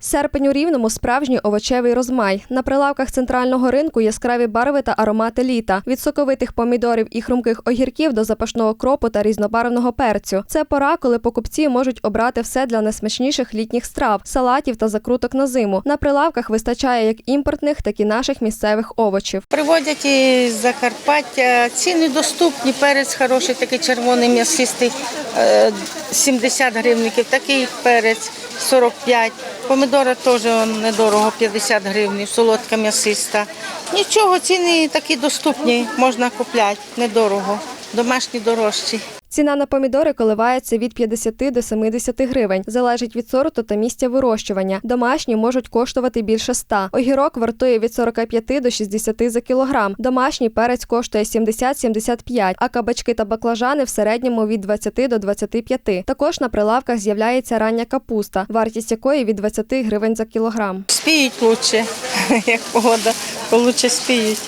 Серпень у Рівному справжній овочевий розмай. На прилавках центрального ринку яскраві барви та аромати літа. Від соковитих помідорів і хрумких огірків до запашного кропу та різнобарвного перцю. Це пора, коли покупці можуть обрати все для найсмачніших літніх страв, салатів та закруток на зиму. На прилавках вистачає як імпортних, так і наших місцевих овочів. Приводять із Закарпаття. Ціни доступні. Перець хороший, такий червоний м'ясистий, е, 70 гривників, такий перець 45. Помідори теж недорого, 50 гривень, солодка м'ясиста. Нічого, ціни такі доступні, можна купляти, недорого. Домашні дорожчі. Ціна на помідори коливається від 50 до 70 гривень. Залежить від сорту та місця вирощування. Домашні можуть коштувати більше 100. Огірок вартує від 45 до 60 за кілограм. Домашній перець коштує 70-75, а кабачки та баклажани в середньому від 20 до 25. Також на прилавках з'являється рання капуста, вартість якої від 20 гривень за кілограм. Спіють краще, як погода, краще спіють.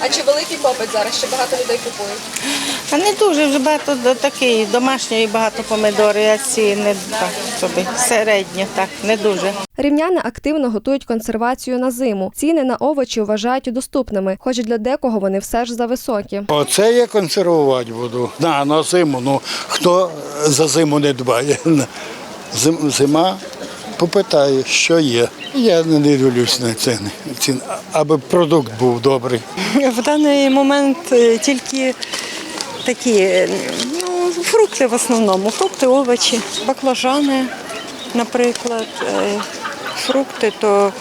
А чи великий попит зараз? Ще багато людей купують? А не дуже, вже багато до- такий домашньої багато помідори, а ці не так собі, середньо, так, не дуже. Рівняни активно готують консервацію на зиму. Ціни на овочі вважають доступними, хоч для декого вони все ж зависокі. Оце я консервувати буду. На, на зиму. Ну хто за зиму не дбає? Зим- Зима попитає, що є. Я не дивлюсь на ціни, ціни, аби продукт був добрий. В даний момент е, тільки такі е, ну, фрукти в основному, фрукти, овочі, баклажани, наприклад, е, фрукти то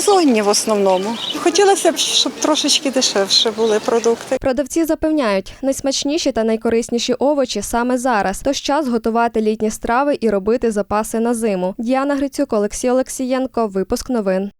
сезонні в основному. Хотілося б, щоб трошечки дешевше були продукти. Продавці запевняють, найсмачніші та найкорисніші овочі саме зараз. Тож час готувати літні страви і робити запаси на зиму. Діана Грицюк, Олексій Олексієнко. Випуск новин.